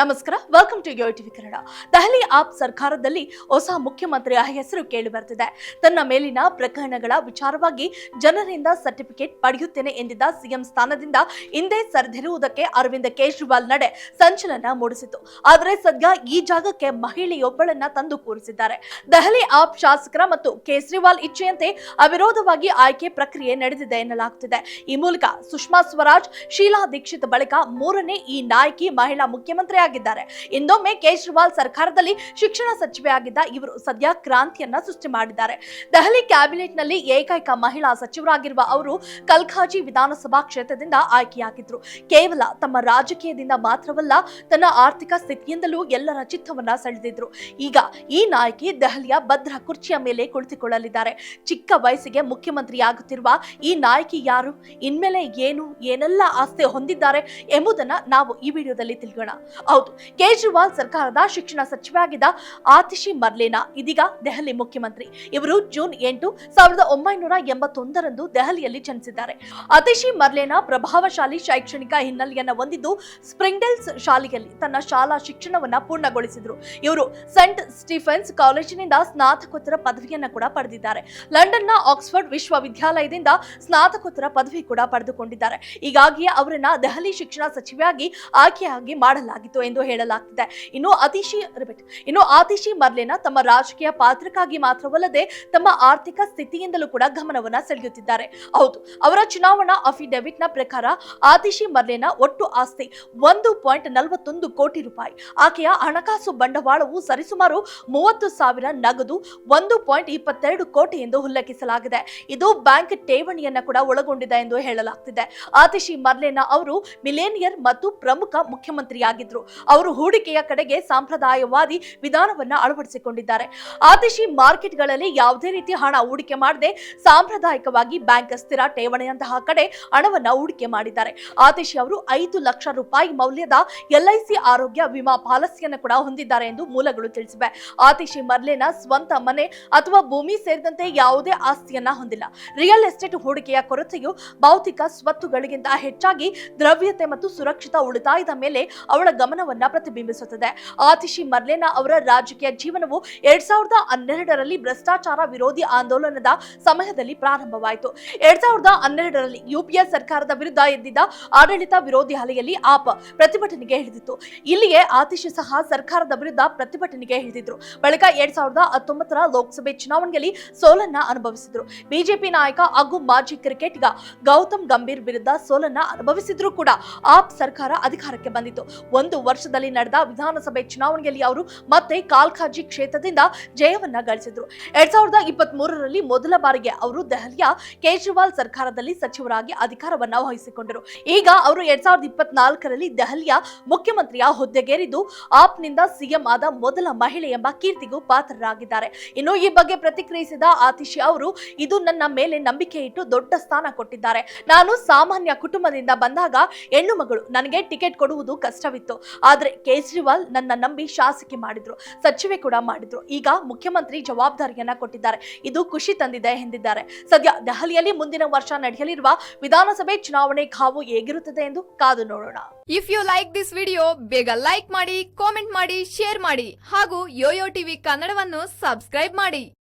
ನಮಸ್ಕಾರ. Welcome to yo TV Kannada. Delhi AAP ಸರ್ಕಾರದಲ್ಲಿ ಹೊಸ ಮುಖ್ಯಮಂತ್ರಿಯ ಹೆಸರು ಕೇಳಿ ಬರ್ತಿದೆ. ತನ್ನ ಮೇಲಿನ ಪ್ರಕರಣಗಳ ವಿಚಾರವಾಗಿ ಜನರಿಂದ ಸರ್ಟಿಫಿಕೇಟ್ ಪಡೆಯುತ್ತೇನೆ ಎಂದಿದ್ದ ಸಿಎಂ ಸ್ಥಾನದಿಂದ ಹಿಂದೆ ಸರಿದಿರುವುದಕ್ಕೆ ಅರವಿಂದ ಕೇಜ್ರಿವಾಲ್ ನಡೆ ಸಂಚಲನ ಮೂಡಿಸಿತು ಆದರೆ ಸದ್ಯ ಈ ಜಾಗಕ್ಕೆ ಮಹಿಳೆಯೊಬ್ಬಳನ್ನ ತಂದು ಕೂರಿಸಿದ್ದಾರೆ. ದೆಹಲಿ ಆಪ್ ಶಾಸಕರ ಮತ್ತು ಕೇಜ್ರಿವಾಲ್ ಇಚ್ಛೆಯಂತೆ ಅವಿರೋಧವಾಗಿ ಆಯ್ಕೆ ಪ್ರಕ್ರಿಯೆ ನಡೆದಿದೆ ಎನ್ನಲಾಗುತ್ತಿದೆ. ಈ ಮೂಲಕ ಸುಷ್ಮಾ ಸ್ವರಾಜ್, ಶೀಲಾ ದೀಕ್ಷಿತ್ ಬಳಿಕ ಮೂರನೇ ಈ ನಾಯಕಿ ಮಹಿಳಾ ಮುಖ್ಯಮಂತ್ರಿ ಆಗಿದ್ದಾರೆ ಇನ್ನೊಮ್ಮೆ ಕೇಜ್ರಿವಾಲ್ ಸರ್ಕಾರದಲ್ಲಿ ಶಿಕ್ಷಣ ಸಚಿವೆ ಆಗಿದ್ದ ಇವರು ಸದ್ಯ ಕ್ರಾಂತಿಯನ್ನ ಸೃಷ್ಟಿ ಮಾಡಿದ್ದಾರೆ. ದೆಹಲಿ ಕ್ಯಾಬಿನೆಟ್ನಲ್ಲಿ ಏಕೈಕ ಮಹಿಳಾ ಸಚಿವರಾಗಿರುವ ಅವರು ಕಲ್ಖಾಜಿ ವಿಧಾನಸಭಾ ಕ್ಷೇತ್ರದಿಂದ ಆಯ್ಕೆಯಾಗಿದ್ರು. ಕೇವಲ ತಮ್ಮ ರಾಜಕೀಯದಿಂದ ಮಾತ್ರವಲ್ಲ, ತನ್ನ ಆರ್ಥಿಕ ಸ್ಥಿತಿಯಿಂದಲೂ ಎಲ್ಲರ ಚಿತ್ತವನ್ನ ಸೆಳೆದಿದ್ರು. ಈಗ ಈ ನಾಯಕಿ ದೆಹಲಿಯ ಭದ್ರ ಕುರ್ಚಿಯ ಮೇಲೆ ಕುಳಿತುಕೊಳ್ಳಲಿದ್ದಾರೆ. ಚಿಕ್ಕ ವಯಸ್ಸಿಗೆ ಮುಖ್ಯಮಂತ್ರಿಯಾಗುತ್ತಿರುವ ಈ ನಾಯಕಿ ಯಾರು? ಇನ್ಮೇಲೆ ಏನು, ಏನೆಲ್ಲ ಆಸ್ತಿ ಹೊಂದಿದ್ದಾರೆ ಎಂಬುದನ್ನ ನಾವು ಈ ವಿಡಿಯೋದಲ್ಲಿ ತಿಳಿಯೋಣ. ಹೌದು, ಕೇಜ್ರಿವಾಲ್ ಸರ್ಕಾರದ ಶಿಕ್ಷಣ ಸಚಿವೆಯಾಗಿದ್ದ ಆತಿಶಿ ಮರ್ಲೇನಾ, ಇದೀಗ ದೆಹಲಿ ಮುಖ್ಯಮಂತ್ರಿ. ಇವರು ಜೂನ್ ಎಂಟು ಸಾವಿರದ ಒಂಬೈನೂರ ಎಂಬತ್ತೊಂದರಂದು ದೆಹಲಿಯಲ್ಲಿ ಜನಿಸಿದ್ದಾರೆ. ಆತಿಶಿ ಮರ್ಲೇನಾ ಪ್ರಭಾವಶಾಲಿ ಶೈಕ್ಷಣಿಕ ಹಿನ್ನೆಲೆಯನ್ನ ಹೊಂದಿದ್ದು ಸ್ಪ್ರಿಂಗ್ಡೆಲ್ಸ್ ಶಾಲೆಯಲ್ಲಿ ತನ್ನ ಶಾಲಾ ಶಿಕ್ಷಣವನ್ನ ಪೂರ್ಣಗೊಳಿಸಿದರು. ಇವರು ಸೆಂಟ್ ಸ್ಟೀಫನ್ಸ್ ಕಾಲೇಜಿನಿಂದ ಸ್ನಾತಕೋತ್ತರ ಪದವಿಯನ್ನ ಕೂಡ ಪಡೆದಿದ್ದಾರೆ. ಲಂಡನ್ನ ಆಕ್ಸ್ಫರ್ಡ್ ವಿಶ್ವವಿದ್ಯಾಲಯದಿಂದ ಸ್ನಾತಕೋತ್ತರ ಪದವಿ ಕೂಡ ಪಡೆದುಕೊಂಡಿದ್ದಾರೆ. ಹೀಗಾಗಿಯೇ ಅವರನ್ನ ದೆಹಲಿ ಶಿಕ್ಷಣ ಸಚಿವೆಯಾಗಿ ಆಯ್ಕೆಯಾಗಿ ಮಾಡಲಾಗಿತ್ತು. ಎಂದು ಹೇಳಲಾಗ್ತಿದೆ. ಇನ್ನು ಅತಿಶಿ ಇನ್ನು ಆತಿಶಿ ಮರ್ಲೆನ ತಮ್ಮ ರಾಜಕೀಯ ಪಾತ್ರಕ್ಕಾಗಿ ಮಾತ್ರವಲ್ಲದೆ ತಮ್ಮ ಆರ್ಥಿಕ ಸ್ಥಿತಿಯಿಂದಲೂ ಕೂಡ ಗಮನವನ್ನ ಸೆಳೆಯುತ್ತಿದ್ದಾರೆ. ಹೌದು, ಅವರ ಚುನಾವಣಾ ಅಫಿಡವಿಟ್ನ ಪ್ರಕಾರ ಆತಿಶಿ ಮರ್ಲೆನಾ ಒಟ್ಟು ಆಸ್ತಿ ಒಂದು ಪಾಯಿಂಟ್ ನಲವತ್ತೊಂದು ಕೋಟಿ ರೂಪಾಯಿ. ಆಕೆಯ ಹಣಕಾಸು ಬಂಡವಾಳವು ಸರಿಸುಮಾರು ಮೂವತ್ತು ಸಾವಿರ ನಗದು ಒಂದು ಪಾಯಿಂಟ್ ಇಪ್ಪತ್ತೆರಡು ಕೋಟಿ ಎಂದು ಉಲ್ಲೇಖಿಸಲಾಗಿದೆ. ಇದು ಬ್ಯಾಂಕ್ ಠೇವಣಿಯನ್ನ ಕೂಡ ಒಳಗೊಂಡಿದೆ ಎಂದು ಹೇಳಲಾಗ್ತಿದೆ. ಆತಿಶಿ ಮರ್ಲೇನಾ ಅವರು ಮಿಲೇನಿಯರ್ ಮತ್ತು ಪ್ರಮುಖ ಮುಖ್ಯಮಂತ್ರಿಯಾಗಿದ್ರು ಅವರು ಹೂಡಿಕೆಯ ಕಡೆಗೆ ಸಾಂಪ್ರದಾಯವಾದಿ ವಿಧಾನವನ್ನ ಅಳವಡಿಸಿಕೊಂಡಿದ್ದಾರೆ. ಆದಿಶಿ ಮಾರ್ಕೆಟ್ಗಳಲ್ಲಿ ಯಾವುದೇ ರೀತಿ ಹಣ ಹೂಡಿಕೆ ಮಾಡದೆ ಸಾಂಪ್ರದಾಯಿಕವಾಗಿ ಬ್ಯಾಂಕ್ ಸ್ಥಿರ ಠೇವಣಿಯಂತಹ ಕಡೆ ಹಣವನ್ನ ಹೂಡಿಕೆ ಮಾಡಿದ್ದಾರೆ. ಆದಿಶಿ ಅವರು ಐದು ಲಕ್ಷ ರೂಪಾಯಿ ಮೌಲ್ಯದ ಎಲ್ಐಸಿ ಆರೋಗ್ಯ ವಿಮಾ ಪಾಲಿಸಿಯನ್ನು ಕೂಡ ಹೊಂದಿದ್ದಾರೆ ಎಂದು ಮೂಲಗಳು ತಿಳಿಸಿವೆ. ಆತಿಶಿ ಮರ್ಲೆನ ಸ್ವಂತ ಮನೆ ಅಥವಾ ಭೂಮಿ ಸೇರಿದಂತೆ ಯಾವುದೇ ಆಸ್ತಿಯನ್ನ ಹೊಂದಿಲ್ಲ. ರಿಯಲ್ ಎಸ್ಟೇಟ್ ಹೂಡಿಕೆಯ ಕೊರತೆಯು ಭೌತಿಕ ಸ್ವತ್ತುಗಳಿಗಿಂತ ಹೆಚ್ಚಾಗಿ ದ್ರವ್ಯತೆ ಮತ್ತು ಸುರಕ್ಷಿತ ಉಳಿತಾಯದ ಮೇಲೆ ಅವಳ ಗಮನವನ್ನ ಪ್ರತಿಬಿಂಬಿಸುತ್ತದೆ. ಆತಿಶಿ ಮರ್ಲೇನಾ ಅವರ ರಾಜಕೀಯ ಜೀವನವು ಎರಡ್ ಸಾವಿರದ ಹನ್ನೆರಡರಲ್ಲಿ ಭ್ರಷ್ಟಾಚಾರ ವಿರೋಧಿ ಆಂದೋಲನದ ಸಮಯದಲ್ಲಿ ಪ್ರಾರಂಭವಾಯಿತು. ಎರಡ್ ಸಾವಿರದ ಹನ್ನೆರಡರಲ್ಲಿ ಯುಪಿಎ ಸರ್ಕಾರದ ವಿರುದ್ಧ ಎದ್ದಿದ್ದ ಆಡಳಿತ ವಿರೋಧಿ ಅಲೆಯಲ್ಲಿ ಆಪ್ ಪ್ರತಿಭಟನೆಗೆ ಹಿಡಿದಿತ್ತು ಇಲ್ಲಿಯೇ ಆತಿಶಿ ಸಹ ಸರ್ಕಾರದ ವಿರುದ್ಧ ಪ್ರತಿಭಟನೆಗೆ ಹಿಡಿದಿದ್ರು ಬಳಿಕ ಎರಡ್ ಸಾವಿರದ ಹತ್ತೊಂಬತ್ತರ ಲೋಕಸಭೆ ಚುನಾವಣೆಯಲ್ಲಿ ಸೋಲನ್ನ ಅನುಭವಿಸಿದ್ರು. ಬಿಜೆಪಿ ನಾಯಕ ಹಾಗೂ ಮಾಜಿ ಕ್ರಿಕೆಟಿಗ ಗೌತಮ್ ಗಂಭೀರ್ ವಿರುದ್ಧ ಸೋಲನ್ನ ಅನುಭವಿಸಿದ್ರು ಕೂಡ ಆಪ್ ಸರ್ಕಾರ ಅಧಿಕಾರಕ್ಕೆ ಬಂದಿತ್ತು. ಒಂದು ವರ್ಷದಲ್ಲಿ ನಡೆದ ವಿಧಾನಸಭೆ ಚುನಾವಣೆಯಲ್ಲಿ ಅವರು ಮತ್ತೆ ಕಾಲ್ಖಾಜಿ ಕ್ಷೇತ್ರದಿಂದ ಜಯವನ್ನ ಗಳಿಸಿದ್ರು. ಎರಡ್ ಸಾವಿರದ ಇಪ್ಪತ್ತ್ ಮೊದಲ ಬಾರಿಗೆ ಅವರು ದೆಹಲಿಯ ಕೇಜ್ರಿವಾಲ್ ಸರ್ಕಾರದಲ್ಲಿ ಸಚಿವರಾಗಿ ಅಧಿಕಾರವನ್ನ ವಹಿಸಿಕೊಂಡರು. ಈಗ ಅವರು ಎರಡ್ ಸಾವಿರದ ಇಪ್ಪತ್ನಾಲ್ಕರಲ್ಲಿ ದೆಹಲಿಯ ಮುಖ್ಯಮಂತ್ರಿಯ ಹುದ್ದೆಗೇರಿದ್ದು ಆಪ್ನಿಂದ ಸಿಎಂ ಆದ ಮೊದಲ ಮಹಿಳೆ ಎಂಬ ಕೀರ್ತಿಗೂ ಪಾತ್ರರಾಗಿದ್ದಾರೆ. ಇನ್ನು ಈ ಬಗ್ಗೆ ಪ್ರತಿಕ್ರಿಯಿಸಿದ ಆತಿಶಿ ಅವರು, ಇದು ನನ್ನ ಮೇಲೆ ನಂಬಿಕೆ ಇಟ್ಟು ದೊಡ್ಡ ಸ್ಥಾನ ಕೊಟ್ಟಿದ್ದಾರೆ. ನಾನು ಸಾಮಾನ್ಯ ಕುಟುಂಬದಿಂದ ಬಂದಾಗ ಹೆಣ್ಣು ಮಗಳು ನನಗೆ ಟಿಕೆಟ್ ಕೊಡುವುದು ಕಷ್ಟವಿತ್ತು. ಆದ್ರೆ ಕೇಜ್ರಿವಾಲ್ ನನ್ನ ನಂಬಿ ಶಾಸಕಿ ಮಾಡಿದ್ರು, ಸಚಿವೆ ಕೂಡ ಮಾಡಿದ್ರು. ಈಗ ಮುಖ್ಯಮಂತ್ರಿ ಜವಾಬ್ದಾರಿಯನ್ನ ಕೊಟ್ಟಿದ್ದಾರೆ. ಇದು ಖುಷಿ ತಂದಿದೆ ಎಂದಿದ್ದಾರೆ. ಸದ್ಯ ದೆಹಲಿಯಲ್ಲಿ ಮುಂದಿನ ವರ್ಷ ನಡೆಯಲಿರುವ ವಿಧಾನಸಭೆ ಚುನಾವಣೆ ಕಾವು ಹೇಗಿರುತ್ತದೆ ಎಂದು ಕಾದು ನೋಡೋಣ. If you like this video ಬೇಗ ಲೈಕ್ ಮಾಡಿ ಕಾಮೆಂಟ್ ಮಾಡಿ ಶೇರ್ ಮಾಡಿ ಹಾಗೂ ಯೋಯೋ ಟಿವಿ ಕನ್ನಡವನ್ನು ಸಬ್ಸ್ಕ್ರೈಬ್ ಮಾಡಿ.